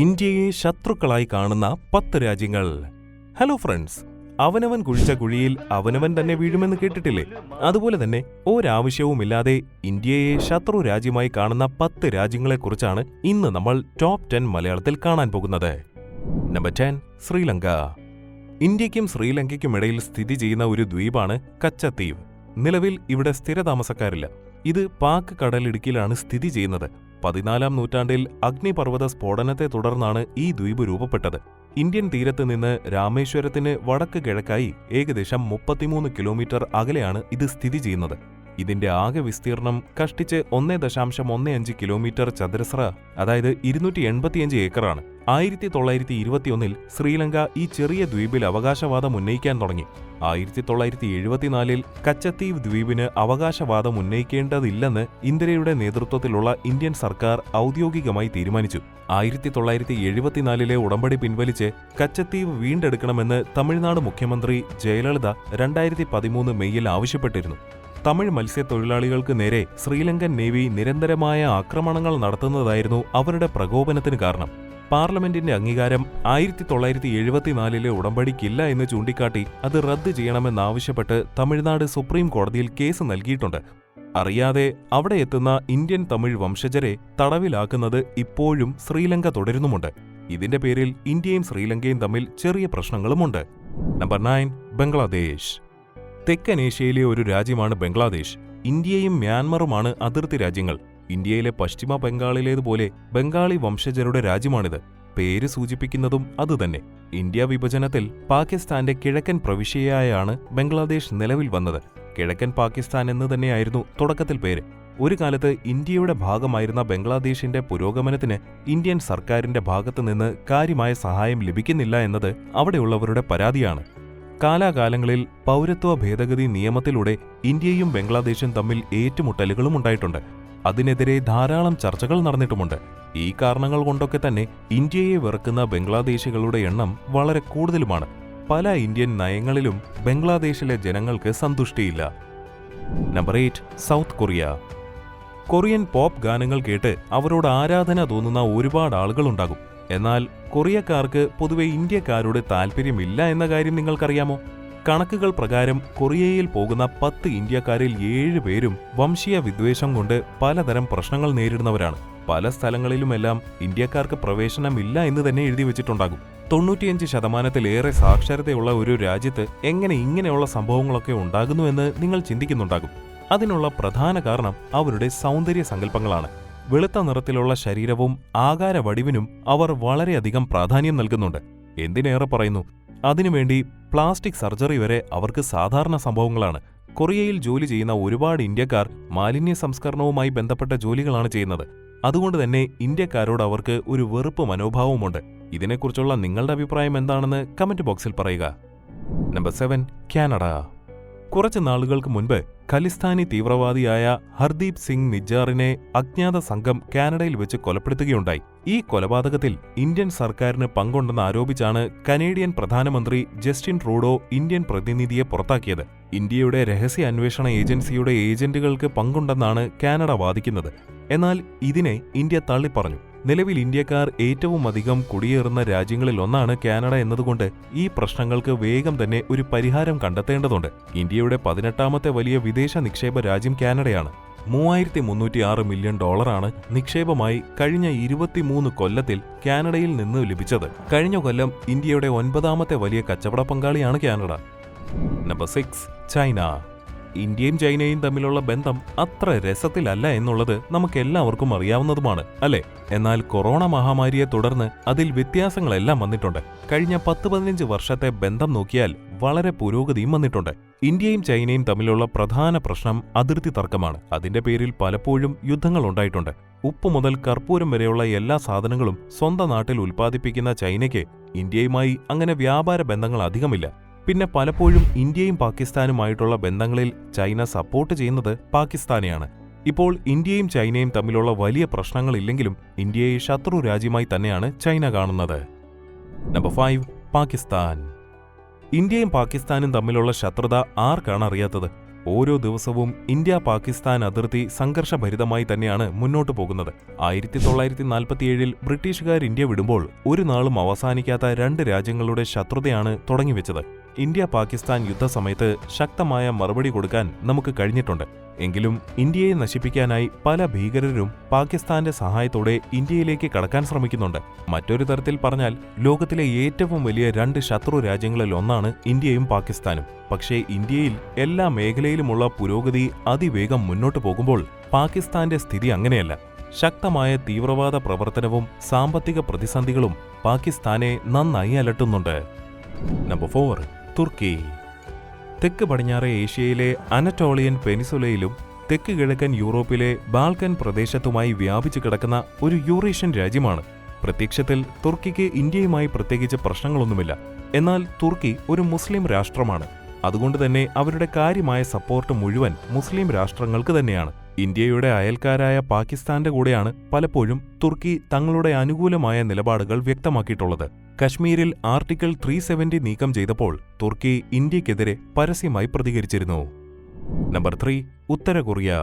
ഇന്ത്യയെ ശത്രുക്കളായി കാണുന്ന പത്ത് രാജ്യങ്ങൾ. ഹലോ ഫ്രണ്ട്സ് അവനവൻ കുഴിച്ച കുഴിയിൽ അവനവൻ തന്നെ വീഴുമെന്ന് കേട്ടിട്ടില്ലേ? അതുപോലെ തന്നെ ഒരാവശ്യവുമില്ലാതെ ഇന്ത്യയെ ശത്രു രാജ്യമായി കാണുന്ന പത്ത് രാജ്യങ്ങളെക്കുറിച്ചാണ് ഇന്ന് നമ്മൾ ടോപ്പ് ടെൻ മലയാളത്തിൽ കാണാൻ പോകുന്നത്. Number ten Sri Lanka. ഇന്ത്യയ്ക്കും ശ്രീലങ്കയ്ക്കും ഇടയിൽ സ്ഥിതി ചെയ്യുന്ന ഒരു ദ്വീപാണ് കച്ചത്തീവ്. നിലവിൽ ഇവിടെ സ്ഥിരതാമസക്കാരില്ല. ഇത് പാക് കടലിടുക്കിലാണ് സ്ഥിതി ചെയ്യുന്നത്. പതിനാലാം നൂറ്റാണ്ടിൽ അഗ്നിപർവത സ്ഫോടനത്തെ തുടർന്നാണ് ഈ ദ്വീപ് രൂപപ്പെട്ടത്. ഇന്ത്യൻ തീരത്ത് നിന്ന് രാമേശ്വരത്തിന് വടക്ക് കിഴക്കായി ഏകദേശം മുപ്പത്തിമൂന്ന് കിലോമീറ്റർ അകലെയാണ് ഇത് സ്ഥിതി ചെയ്യുന്നത്. ഇതിന്റെ ആകെ വിസ്തീർണം കഷ്ടിച്ച് ഒന്നേ ദശാംശം ഒന്നേ അഞ്ച് കിലോമീറ്റർ ചതുരശ്ര അതായത് ഇരുന്നൂറ്റി എൺപത്തിയഞ്ച് ഏക്കറാണ്. ആയിരത്തി തൊള്ളായിരത്തി ഇരുപത്തിയൊന്നിൽ ശ്രീലങ്ക ഈ ചെറിയ ദ്വീപിൽ അവകാശവാദം ഉന്നയിക്കാൻ തുടങ്ങി. ആയിരത്തി തൊള്ളായിരത്തി എഴുപത്തിനാലിൽ കച്ചത്തീവ് ദ്വീപിന് അവകാശവാദം ഉന്നയിക്കേണ്ടതില്ലെന്ന് ഇന്ദിരയുടെ നേതൃത്വത്തിലുള്ള ഇന്ത്യൻ സർക്കാർ ഔദ്യോഗികമായി തീരുമാനിച്ചു. ആയിരത്തി തൊള്ളായിരത്തി എഴുപത്തിനാലിലെ ഉടമ്പടി പിൻവലിച്ച് കച്ചത്തീവ് വീണ്ടെടുക്കണമെന്ന് തമിഴ്നാട് മുഖ്യമന്ത്രി ജയലളിത രണ്ടായിരത്തി പതിമൂന്ന് മെയ്യിൽ ആവശ്യപ്പെട്ടിരുന്നു. തമിഴ് മത്സ്യത്തൊഴിലാളികൾക്ക് നേരെ ശ്രീലങ്കൻ നേവി നിരന്തരമായ ആക്രമണങ്ങൾ നടത്തുന്നതായിരുന്നു അവരുടെ പ്രകോപനത്തിന് കാരണം. പാർലമെന്റിന്റെ അംഗീകാരം ആയിരത്തി തൊള്ളായിരത്തി എഴുപത്തിനാലിലെ ഉടമ്പടിക്കില്ല എന്ന് ചൂണ്ടിക്കാട്ടി അത് റദ്ദ് ചെയ്യണമെന്നാവശ്യപ്പെട്ട് തമിഴ്നാട് സുപ്രീം കോടതിയിൽ കേസ് നൽകിയിട്ടുണ്ട്. അറിയാതെ അവിടെ എത്തുന്ന ഇന്ത്യൻ തമിഴ് വംശജരെ തടവിലാക്കുന്നത് ഇപ്പോഴും ശ്രീലങ്ക തുടരുന്നുമുണ്ട്. ഇതിന്റെ പേരിൽ ഇന്ത്യയും ശ്രീലങ്കയും തമ്മിൽ ചെറിയ പ്രശ്നങ്ങളുമുണ്ട്. Number nine Bangladesh. തെക്കൻ ഏഷ്യയിലെ ഒരു രാജ്യമാണ് ബംഗ്ലാദേശ്. ഇന്ത്യയും മ്യാൻമറുമാണ് അതിർത്തി രാജ്യങ്ങൾ. ഇന്ത്യയിലെ പശ്ചിമ ബംഗാളിലേതുപോലെ ബംഗാളി വംശജരുടെ രാജ്യമാണിത്. പേര് സൂചിപ്പിക്കുന്നതും അതുതന്നെ. ഇന്ത്യ വിഭജനത്തിൽ പാകിസ്ഥാന്റെ കിഴക്കൻ പ്രവിശ്യയായാണ് ബംഗ്ലാദേശ് നിലവിൽ വന്നത്. കിഴക്കൻ പാകിസ്ഥാൻ എന്ന് തന്നെയായിരുന്നു തുടക്കത്തിൽ പേര്. ഒരു കാലത്ത് ഇന്ത്യയുടെ ഭാഗമായിരുന്ന ബംഗ്ലാദേശിന്റെ പുരോഗമനത്തിന് ഇന്ത്യൻ സർക്കാരിന്റെ ഭാഗത്തുനിന്ന് കാര്യമായ സഹായം ലഭിക്കുന്നില്ല എന്നത് അവിടെയുള്ളവരുടെ പരാതിയാണ്. കാലാകാലങ്ങളിൽ പൗരത്വ ഭേദഗതി നിയമത്തിലൂടെ ഇന്ത്യയും ബംഗ്ലാദേശും തമ്മിൽ ഏറ്റുമുട്ടലുകളും ഉണ്ടായിട്ടുണ്ട്. അതിനെതിരെ ധാരാളം ചർച്ചകൾ നടന്നിട്ടുമുണ്ട്. ഈ കാരണങ്ങൾ കൊണ്ടൊക്കെ തന്നെ ഇന്ത്യയെ വെറുക്കുന്ന ബംഗ്ലാദേശികളുടെ എണ്ണം വളരെ കൂടുതലുമാണ്. പല ഇന്ത്യൻ നയങ്ങളിലും ബംഗ്ലാദേശിലെ ജനങ്ങൾക്ക് സന്തുഷ്ടിയില്ല. Number eight South Korea. Korean pop ഗാനങ്ങൾ കേട്ട് അവരോട് ആരാധന തോന്നുന്ന ഒരുപാട് ആളുകളുണ്ടാകും. എന്നാൽ കൊറിയക്കാർക്ക് പൊതുവെ ഇന്ത്യക്കാരോട് താല്പര്യമില്ല എന്ന കാര്യം നിങ്ങൾക്കറിയാമോ? കണക്കുകൾ പ്രകാരം കൊറിയയിൽ പോകുന്ന പത്ത് ഇന്ത്യക്കാരിൽ ഏഴ് പേരും വംശീയ വിദ്വേഷം കൊണ്ട് പലതരം പ്രശ്നങ്ങൾ നേരിടുന്നവരാണ്. പല സ്ഥലങ്ങളിലുമെല്ലാം ഇന്ത്യക്കാർക്ക് പ്രവേശനമില്ല എന്ന് തന്നെ എഴുതി വെച്ചിട്ടുണ്ടാകും. തൊണ്ണൂറ്റിയഞ്ച് ശതമാനത്തിലേറെ സാക്ഷരതയുള്ള ഒരു രാജ്യത്ത് എങ്ങനെ ഇങ്ങനെയുള്ള സംഭവങ്ങളൊക്കെ ഉണ്ടാകുന്നുവെന്ന് നിങ്ങൾ ചിന്തിക്കുന്നുണ്ടാകും. അതിനുള്ള പ്രധാന കാരണം അവരുടെ സൗന്ദര്യ സങ്കല്പങ്ങളാണ്. വെളുത്ത നിറത്തിലുള്ള ശരീരവും ആകാര വടിവിനും അവർ വളരെയധികം പ്രാധാന്യം നൽകുന്നുണ്ട്. എന്തിനേറെ പറയുന്നു? അതിനുവേണ്ടി പ്ലാസ്റ്റിക് സർജറി വരെ അവർക്ക് സാധാരണ സംഭവങ്ങളാണ്. കൊറിയയിൽ ജോലി ചെയ്യുന്ന ഒരുപാട് ഇന്ത്യക്കാർ മാലിന്യ സംസ്കരണവുമായി ബന്ധപ്പെട്ട ജോലികളാണ് ചെയ്യുന്നത്. അതുകൊണ്ട് തന്നെ ഇന്ത്യക്കാരോട് അവർക്ക് ഒരു വെറുപ്പ് മനോഭാവമുണ്ട് ഇതിനെക്കുറിച്ചുള്ള നിങ്ങളുടെ അഭിപ്രായം എന്താണെന്ന് കമന്റ് ബോക്സിൽ പറയുക. Number seven Canada. കുറച്ച് നാളുകൾക്ക് മുൻപ് ഖലിസ്ഥാനി തീവ്രവാദിയായ ഹർദീപ് സിംഗ് നിജാറിനെ അജ്ഞാത സംഘം കാനഡയിൽ വെച്ച് കൊലപ്പെടുത്തുകയുണ്ടായി. ഈ കൊലപാതകത്തിൽ ഇന്ത്യൻ സർക്കാരിന് പങ്കുണ്ടെന്ന് ആരോപിച്ചാണ് കനേഡിയൻ പ്രധാനമന്ത്രി ജസ്റ്റിൻ ട്രൂഡോ ഇന്ത്യൻ പ്രതിനിധിയെ പുറത്താക്കിയത്. ഇന്ത്യയുടെ രഹസ്യ അന്വേഷണ ഏജൻസിയുടെ ഏജന്റുകൾക്ക് പങ്കുണ്ടെന്നാണ് കാനഡ വാദിക്കുന്നത്. എന്നാൽ ഇതിനെ ഇന്ത്യ തള്ളിപ്പറഞ്ഞു. നിലവിൽ ഇന്ത്യക്കാർ ഏറ്റവും അധികം കുടിയേറുന്ന രാജ്യങ്ങളിൽ ഒന്നാണ് കാനഡ എന്നതുകൊണ്ട് ഈ പ്രശ്നങ്ങൾക്ക് വേഗം തന്നെ ഒരു പരിഹാരം കണ്ടെത്തേണ്ടതുണ്ട്. ഇന്ത്യയുടെ പതിനെട്ടാമത്തെ വലിയ വിദേശ നിക്ഷേപ രാജ്യം കാനഡയാണ്. മൂവായിരത്തി മുന്നൂറ്റിയാറ് മില്യൺ ഡോളറാണ് നിക്ഷേപമായി കഴിഞ്ഞ ഇരുപത്തിമൂന്ന് കൊല്ലത്തിൽ കാനഡയിൽ നിന്ന് ലഭിച്ചത്. കഴിഞ്ഞ കൊല്ലം ഇന്ത്യയുടെ ഒൻപതാമത്തെ വലിയ കച്ചവട പങ്കാളിയാണ് കാനഡ. Number six China. ഇന്ത്യയും ചൈനയും തമ്മിലുള്ള ബന്ധം അത്ര രസത്തിലല്ല എന്നുള്ളത് നമുക്കെല്ലാവർക്കും അറിയാവുന്നതുമാണ് അല്ലെ? എന്നാൽ കൊറോണ മഹാമാരിയെ തുടർന്ന് അതിൽ വ്യത്യാസങ്ങളെല്ലാം വന്നിട്ടുണ്ട്. കഴിഞ്ഞ പത്ത് പതിനഞ്ച് വർഷത്തെ ബന്ധം നോക്കിയാൽ വളരെ പുരോഗതിയും വന്നിട്ടുണ്ട്. ഇന്ത്യയും ചൈനയും തമ്മിലുള്ള പ്രധാന പ്രശ്നം അതിർത്തി തർക്കമാണ്. അതിന്റെ പേരിൽ പലപ്പോഴും യുദ്ധങ്ങൾ ഉണ്ടായിട്ടുണ്ട്. ഉപ്പ് മുതൽ കർപ്പൂരം വരെയുള്ള എല്ലാ സാധനങ്ങളും സ്വന്തം നാട്ടിൽ ഉൽപ്പാദിപ്പിക്കുന്ന ചൈനയ്ക്ക് ഇന്ത്യയുമായി അങ്ങനെ വ്യാപാര ബന്ധങ്ങൾ അധികമില്ല. പിന്നെ പലപ്പോഴും ഇന്ത്യയും പാകിസ്ഥാനുമായിട്ടുള്ള ബന്ധങ്ങളിൽ ചൈന സപ്പോർട്ട് ചെയ്യുന്നത് പാകിസ്ഥാനെയാണ്. ഇപ്പോൾ ഇന്ത്യയും ചൈനയും തമ്മിലുള്ള വലിയ പ്രശ്നങ്ങളില്ലെങ്കിലും ഇന്ത്യയെ ശത്രു രാജ്യമായി തന്നെയാണ് ചൈന കാണുന്നത്. Number five Pakistan. ഇന്ത്യയും പാകിസ്ഥാനും തമ്മിലുള്ള ശത്രുത ആർക്കാണ് അറിയാത്തത്? ഓരോ ദിവസവും ഇന്ത്യ പാകിസ്ഥാൻ അതിർത്തി സംഘർഷഭരിതമായി തന്നെയാണ് മുന്നോട്ടു പോകുന്നത്. ആയിരത്തി തൊള്ളായിരത്തി നാൽപ്പത്തിയേഴിൽ ബ്രിട്ടീഷുകാർ ഇന്ത്യ വിടുമ്പോൾ ഒരു നാളും അവസാനിക്കാത്ത രണ്ട് രാജ്യങ്ങളുടെ ശത്രുതയാണ് തുടങ്ങിവെച്ചത്. ഇന്ത്യ പാകിസ്ഥാൻ യുദ്ധസമയത്ത് ശക്തമായ മറുപടി കൊടുക്കാൻ നമുക്ക് കഴിഞ്ഞിട്ടുണ്ട്. എങ്കിലും ഇന്ത്യയെ നശിപ്പിക്കാനായി പല ഭീകരരും പാകിസ്ഥാന്റെ സഹായത്തോടെ ഇന്ത്യയിലേക്ക് കടക്കാൻ ശ്രമിക്കുന്നുണ്ട്. മറ്റൊരു തരത്തിൽ പറഞ്ഞാൽ ലോകത്തിലെ ഏറ്റവും വലിയ രണ്ട് ശത്രു രാജ്യങ്ങളിൽ ഒന്നാണ് ഇന്ത്യയും പാകിസ്ഥാനും. പക്ഷേ ഇന്ത്യയിൽ എല്ലാ മേഖലയിലുമുള്ള പുരോഗതി അതിവേഗം മുന്നോട്ടു പോകുമ്പോൾ പാകിസ്ഥാന്റെ സ്ഥിതി അങ്ങനെയല്ല. ശക്തമായ തീവ്രവാദ പ്രവർത്തനവും സാമ്പത്തിക പ്രതിസന്ധികളും പാകിസ്ഥാനെ നന്നായി അലട്ടുന്നുണ്ട്. നമ്പർ ഫോർ തുർക്കി. തെക്ക് പടിഞ്ഞാറ് ഏഷ്യയിലെ അനറ്റോളിയൻ പെനിസുലയിലും തെക്ക് കിഴക്കൻ യൂറോപ്പിലെ ബാൽക്കൻ പ്രദേശത്തുമായി വ്യാപിച്ചു കിടക്കുന്ന ഒരു യൂറേഷ്യൻ രാജ്യമാണ്. പ്രത്യക്ഷത്തിൽ തുർക്കിക്ക് ഇന്ത്യയുമായി പ്രത്യേകിച്ച് പ്രശ്നങ്ങളൊന്നുമില്ല. എന്നാൽ തുർക്കി ഒരു മുസ്ലിം രാഷ്ട്രമാണ്. അതുകൊണ്ട് തന്നെ അവരുടെ കാര്യമായ സപ്പോർട്ട് മുഴുവൻ മുസ്ലിം രാഷ്ട്രങ്ങൾക്ക് തന്നെയാണ്. ഇന്ത്യയുടെ അയൽക്കാരായ പാകിസ്ഥാന്റെ കൂടെയാണ് പലപ്പോഴും തുർക്കി തങ്ങളുടെ അനുകൂലമായ നിലപാടുകൾ വ്യക്തമാക്കിയിട്ടുള്ളത്. കശ്മീരിൽ ആർട്ടിക്കിൾ ത്രീ സെവന്റി നീക്കം ചെയ്തപ്പോൾ തുർക്കി ഇന്ത്യക്കെതിരെ പരസ്യമായി പ്രതികരിച്ചിരുന്നു. നമ്പർ ത്രീ ഉത്തര കൊറിയ.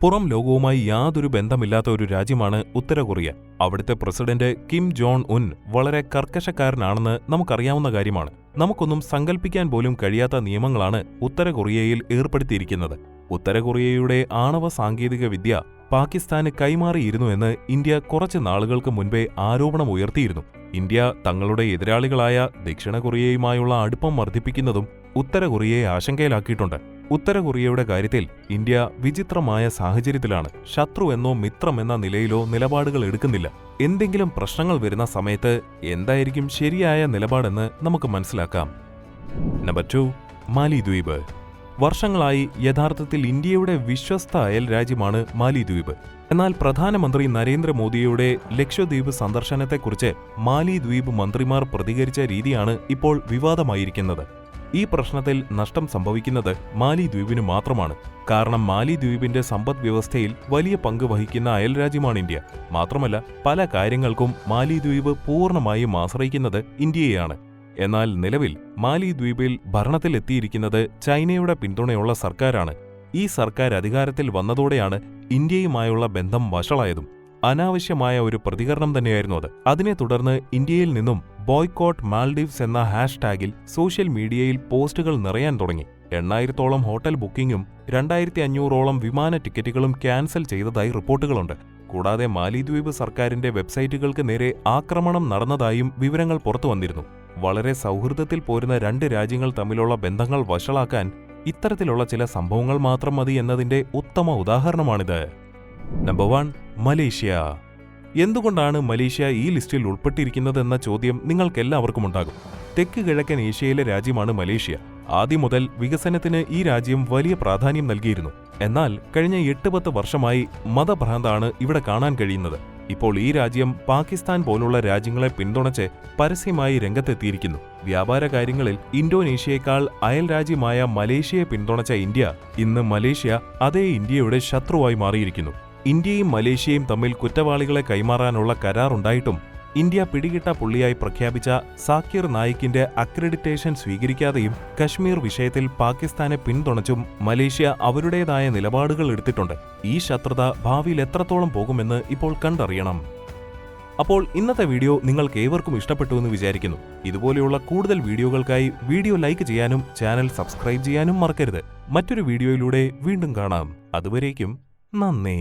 പുറം ലോകവുമായി യാതൊരു ബന്ധമില്ലാത്ത ഒരു രാജ്യമാണ് ഉത്തര കൊറിയ. അവിടുത്തെ പ്രസിഡന്റ് കിം ജോൺ ഉൻ വളരെ കർക്കശക്കാരനാണെന്ന് നമുക്കറിയാവുന്ന കാര്യമാണ്. നമുക്കൊന്നും സങ്കല്പിക്കാൻ പോലും കഴിയാത്ത നിയമങ്ങളാണ് ഉത്തര കൊറിയയിൽ ഏർപ്പെടുത്തിയിരിക്കുന്നത്. ഉത്തര കൊറിയയുടെ ആണവ സാങ്കേതിക വിദ്യ പാകിസ്ഥാന് കൈമാറിയിരുന്നുവെന്ന് ഇന്ത്യ കുറച്ച് നാളുകൾക്ക് മുൻപേ ആരോപണം ഉയർത്തിയിരുന്നു. ഇന്ത്യ തങ്ങളുടെ എതിരാളികളായ ദക്ഷിണ കൊറിയയുമായുള്ള അടുപ്പം വർദ്ധിപ്പിക്കുന്നതും ഉത്തര കൊറിയയെ ആശങ്കയിലാക്കിയിട്ടുണ്ട്. ഉത്തര കൊറിയയുടെ കാര്യത്തിൽ ഇന്ത്യ വിചിത്രമായ സാഹചര്യത്തിലാണ്. ശത്രു എന്നോ മിത്രമെന്ന നിലയിലോ നിലപാടുകൾ എടുക്കുന്നില്ല. എന്തെങ്കിലും പ്രശ്നങ്ങൾ വരുന്ന സമയത്ത് എന്തായിരിക്കും ശരിയായ നിലപാടെന്ന് നമുക്ക് മനസ്സിലാക്കാം. നമ്പർ ടു മാലിദ്വീപ്. വർഷങ്ങളായി യഥാർത്ഥത്തിൽ ഇന്ത്യയുടെ വിശ്വസ്ത അയൽ രാജ്യമാണ് മാലിദ്വീപ്. എന്നാൽ പ്രധാനമന്ത്രി നരേന്ദ്രമോദിയുടെ ലക്ഷദ്വീപ് സന്ദർശനത്തെക്കുറിച്ച് മാലിദ്വീപ് മന്ത്രിമാർ പ്രതികരിച്ച രീതിയാണ് ഇപ്പോൾ വിവാദമായിരിക്കുന്നത്. ഈ പ്രശ്നത്തിൽ നഷ്ടം സംഭവിക്കുന്നത് മാലിദ്വീപിന് മാത്രമാണ്. കാരണം മാലിദ്വീപിന്റെ സമ്പദ് വ്യവസ്ഥയിൽ വലിയ പങ്ക് വഹിക്കുന്ന അയൽരാജ്യമാണ് ഇന്ത്യ. മാത്രമല്ല പല കാര്യങ്ങൾക്കും മാലിദ്വീപ് പൂർണമായും ആശ്രയിക്കുന്നത് ഇന്ത്യയെയാണ്. എന്നാൽ നിലവിൽ മാലി ദ്വീപിൽ ഭരണത്തിലെത്തിയിരിക്കുന്നത് ചൈനയുടെ പിന്തുണയുള്ള സർക്കാരാണ്. ഈ സർക്കാർ അധികാരത്തിൽ വന്നതോടെയാണ് ഇന്ത്യയുമായുള്ള ബന്ധം വഷളായതും അനാവശ്യമായ ഒരു പ്രതികരണം തന്നെയായിരുന്നു അത്. അതിനെ തുടർന്ന് ഇന്ത്യയിൽ നിന്നും ബോയ്കോട്ട് മാൽഡീവ്സ് എന്ന ഹാഷ്ടാഗിൽ സോഷ്യൽ മീഡിയയിൽ പോസ്റ്റുകൾ നിറയാൻ തുടങ്ങി. എണ്ണായിരത്തോളം ഹോട്ടൽ ബുക്കിംഗും രണ്ടായിരത്തി അഞ്ഞൂറോളം വിമാന ടിക്കറ്റുകളും ക്യാൻസൽ ചെയ്തതായി റിപ്പോർട്ടുകളുണ്ട്. കൂടാതെ മാലിദ്വീപ് സർക്കാരിന്റെ വെബ്സൈറ്റുകൾക്ക് നേരെ ആക്രമണം നടന്നതായും വിവരങ്ങൾ പുറത്തു വന്നിരുന്നു വളരെ സൗഹൃദത്തിൽ പോരുന്ന രണ്ട് രാജ്യങ്ങൾ തമ്മിലുള്ള ബന്ധങ്ങൾ വഷളാക്കാൻ ഇത്തരത്തിലുള്ള ചില സംഭവങ്ങൾ മാത്രം മതി എന്നതിന്റെ ഉത്തമ ഉദാഹരണമാണിത്. Number one Malaysia. എന്തുകൊണ്ടാണ് മലേഷ്യ ഈ ലിസ്റ്റിൽ ഉൾപ്പെട്ടിരിക്കുന്നതെന്ന ചോദ്യം നിങ്ങൾക്കെല്ലാവർക്കും ഉണ്ടാകും. തെക്ക് കിഴക്കൻ ഏഷ്യയിലെ രാജ്യമാണ് മലേഷ്യ. ആദ്യം മുതൽ വികസനത്തിന് ഈ രാജ്യം വലിയ പ്രാധാന്യം നൽകിയിരുന്നു. എന്നാൽ കഴിഞ്ഞ എട്ട് പത്ത് വർഷമായി മതഭ്രാന്താണ് ഇവിടെ കാണാൻ കഴിയുന്നത്. ഇപ്പോൾ ഈ രാജ്യം പാകിസ്ഥാൻ പോലുള്ള രാജ്യങ്ങളെ പിന്തുണച്ച് പരസ്യമായി രംഗത്തെത്തിയിരിക്കുന്നു. വ്യാപാര കാര്യങ്ങളിൽ ഇന്തോനേഷ്യയേക്കാൾ അയൽ രാജ്യമായ മലേഷ്യയെ പിന്തുണച്ച ഇന്ത്യ ഇന്ന് മലേഷ്യ അതേ ഇന്ത്യയുടെ ശത്രുവായി മാറിയിരിക്കുന്നു. ഇന്ത്യയും മലേഷ്യയും തമ്മിൽ കുറ്റവാളികളെ കൈമാറാനുള്ള കരാറുണ്ടായിട്ടും ഇന്ത്യ പിടികിട്ട പുള്ളിയായി പ്രഖ്യാപിച്ച സാക്കിർ നായിക്കിന്റെ അക്രഡിറ്റേഷൻ സ്വീകരിക്കാതെയും കശ്മീർ വിഷയത്തിൽ പാകിസ്ഥാനെ പിന്തുണച്ചും മലേഷ്യ അവരുടേതായ നിലപാടുകൾ എടുത്തിട്ടുണ്ട്. ഈ ശത്രുത ഭാവിയിൽ എത്രത്തോളം പോകുമെന്ന് ഇപ്പോൾ കണ്ടറിയണം. അപ്പോൾ ഇന്നത്തെ വീഡിയോ നിങ്ങൾക്ക് ഏവർക്കും ഇഷ്ടപ്പെട്ടു എന്ന് വിചാരിക്കുന്നു. ഇതുപോലെയുള്ള കൂടുതൽ വീഡിയോകൾക്കായി വീഡിയോ ലൈക്ക് ചെയ്യാനും ചാനൽ സബ്സ്ക്രൈബ് ചെയ്യാനും മറക്കരുത്. മറ്റൊരു വീഡിയോയിലൂടെ വീണ്ടും കാണാം. അതുവരേക്കും നന്ദി.